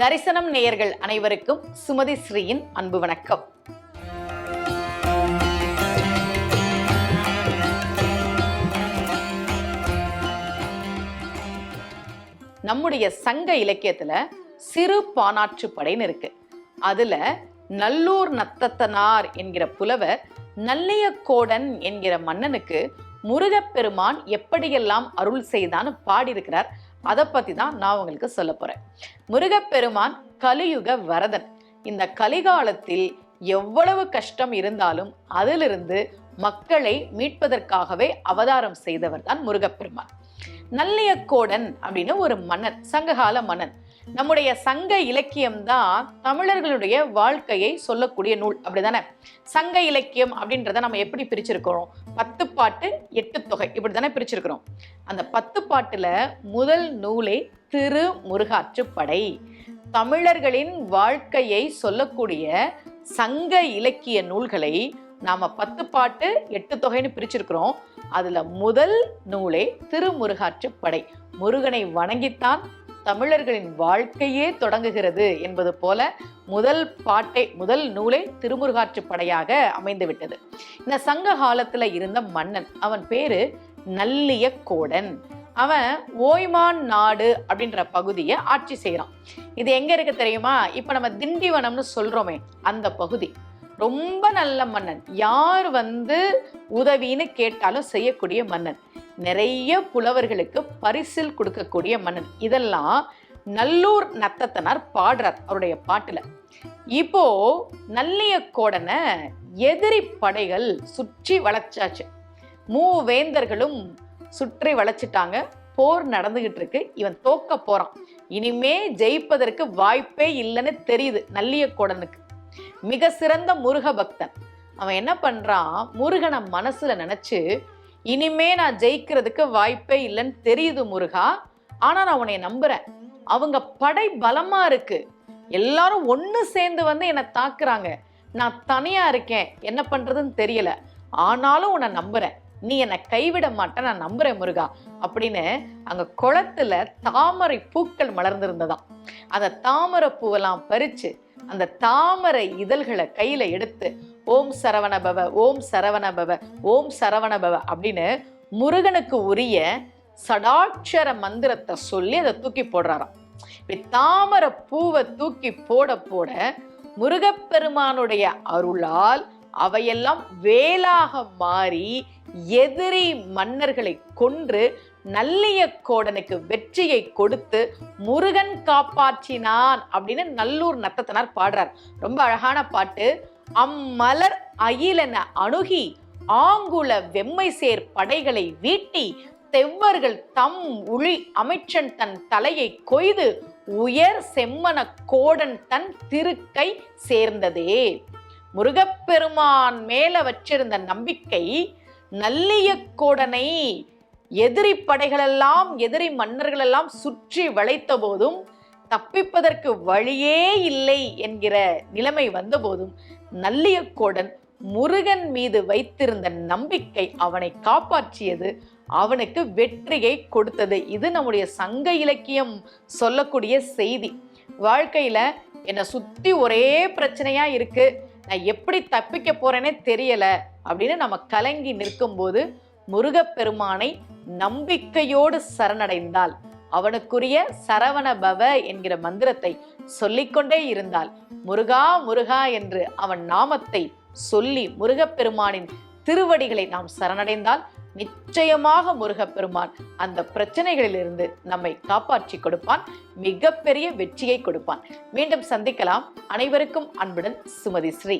தரிசனம் நேயர்கள் அனைவருக்கும் சுமதி ஸ்ரீயின் அன்பு வணக்கம். நம்முடைய சங்க இலக்கியத்துல சிறு பானாற்று படைன்னு இருக்கு. அதுல நல்லூர் நத்தத்தனார் என்கிற புலவர் நல்லையக்கோடன் என்கிற மன்னனுக்கு முருகப்பெருமான் எப்படியெல்லாம் அருள் செய்தான்னு பாடியிருக்கிறார். அதை பற்றி தான் நான் உங்களுக்கு சொல்ல போகிறேன் முருகப்பெருமான் கலியுக வரதன். இந்த கலிகாலத்தில் எவ்வளவு கஷ்டம் இருந்தாலும் அதிலிருந்து மக்களை மீட்பதற்காகவே அவதாரம் செய்தவர் தான் முருகப்பெருமான். நல்லியக்கோடன் அப்படின்னு ஒரு மன்னன் சங்ககால மன்னன். நம்முடைய சங்க இலக்கியம் தான் தமிழர்களுடைய வாழ்க்கையை சொல்லக்கூடிய நூல். அப்படிதானே? சங்க இலக்கியம் அப்படின்றத நம்ம எப்படி பிரிச்சிருக்கிறோம்? பத்து பாட்டு எட்டு தொகை. இப்படி தானே பிரிச்சிருக்கிறோம். அந்த பத்து பாட்டுல முதல் நூலே திரு முருகாற்றுப்படை. தமிழர்களின் வாழ்க்கையை சொல்லக்கூடிய சங்க இலக்கிய நூல்களை நாம பத்து பாட்டு எட்டு தொகைன்னு பிரிச்சிருக்கிறோம். அதுல முதல் நூலே திருமுருகாற்றுப்படை முருகனை வணங்கித்தான் தமிழர்களின் வாழ்க்கையே தொடங்குகிறது என்பது போல முதல் பாட்டை முதல் நூலை திருமுருகாற்றுப்படையாக அமைந்துவிட்டது. இந்த சங்க காலத்துல இருந்த மன்னன் அவன் பேரு நல்லிய கோடன். அவன் ஓய்மான் நாடு அப்படின்ற பகுதியை ஆட்சி செய்கிறான் இது எங்க இருக்கு தெரியுமா? இப்ப நம்ம திண்டிவனம்னு சொல்றோமே அந்த பகுதி. ரொம்ப நல்ல மன்னன். யார் வந்து உதவின்னு கேட்டாலும் செய்யக்கூடிய மன்னன். நிறைய புலவர்களுக்கு பரிசில் கொடுக்கக்கூடிய மன்னன். இதெல்லாம் நல்லூர் நத்தத்தனார் பாடுறார் அவருடைய பாட்டில். இப்போ நல்லியக்கோடனை எதிரி படைகள் சுற்றி வளைச்சாச்சு. மூவேந்தர்களும் சுற்றி வளைச்சிட்டாங்க. போர் நடந்துகிட்டு இருக்கு. இவன் தோக்க போறான். இனிமே ஜெயிப்பதற்கு வாய்ப்பே இல்லைன்னு தெரியுது நல்லியக்கோடனுக்கு மிக சிறந்த முருக பக்தன் அவன் என்ன பண்றான்? முருகனை மனசுல நினைச்சு இனிமே நான் ஜெயிக்கிறதுக்கு வாய்ப்பே இல்லைன்னு தெரியுது முருகா. ஆனா நான் உன்னை நம்புறேன். அவங்க படை பலமா இருக்கு. எல்லாரும் ஒன்று சேர்ந்து வந்து என்னை தாக்குறாங்க. நான் தனியா இருக்கேன். என்ன பண்றதுன்னு தெரியல. ஆனாலும் உன்னை நம்புறேன். நீ என்னை கைவிட மாட்டேன். நான் நம்புறேன் முருகா. அப்படின்னு அங்க குளத்துல தாமரை பூக்கள் மலர்ந்திருந்ததாம். அந்த தாமரை பூவெல்லாம் பறிச்சு அந்த தாமரை இதழ்களை கையில எடுத்து ஓம் சரவணபவ ஓம் சரவணபவ ஓம் சரவணபவ அப்படின்னு முருகனுக்கு உரிய சடாட்சர மந்திரத்தை சொல்லி அதை தூக்கி போடுறாராம். இப்படி தாமரை பூவை தூக்கி போட போட முருகப்பெருமானுடைய அருளால் அவையெல்லாம் வேலாக மாறி எதிரி மன்னர்களை கொன்று நல்லிய கோடனுக்கு வெற்றியை கொடுத்து முருகன் காப்பாற்றினான் அப்படின்னு நல்லூர் நத்தத்தனார் பாடுறார். ரொம்ப அழகான பாட்டு. அம்மலர் அயிலென அணுகி ஆங்குல வெம்மை சேர் படைகளை வீட்டி தெவ்வர்கள் தம் உளி அமைச்சன் தன் தலையை கொய்து உயர் செம்மன கோடன் தன் திருக்கை சேர்ந்ததே. முருகப்பெருமான் மேல வச்சிருந்த நம்பிக்கை நல்லிய கோடனை எதிரி படைகளெல்லாம் எதிரி மன்னர்களெல்லாம் சுற்றி வளைத்த போதும் தப்பிப்பதற்கு வழியே இல்லை என்கிற நிலைமை வந்தபோதும் நல்லியக்கோடன் முருகன் மீது வைத்திருந்த நம்பிக்கை அவனை காப்பாற்றியது. அவனுக்கு வெற்றியை கொடுத்தது. இது நம்முடைய சங்க இலக்கியம் சொல்லக்கூடிய செய்தி. வாழ்க்கையில என்னை சுத்தி ஒரே பிரச்சனையா இருக்கு. நான் எப்படி தப்பிக்க போறேனே தெரியல அப்படின்னு நம்ம கலங்கி நிற்கும்போது முருகப்பெருமானை நம்பிக்கையோடு சரணடைந்தால் அவனுக்குரிய சரவண பவ என்கிற மந்திரத்தை சொல்லிக்கொண்டே இருந்தால் முருகா முருகா என்று அவன் நாமத்தை சொல்லி முருகப்பெருமானின் திருவடிகளை நாம் சரணடைந்தால் நிச்சயமாக முருகப்பெருமான் அந்த பிரச்சனைகளிலிருந்து நம்மை காப்பாற்றி கொடுப்பான் மிகப்பெரிய வெற்றியை கொடுப்பான். மீண்டும் சந்திக்கலாம். அனைவருக்கும் அன்புடன் சுமதி ஸ்ரீ.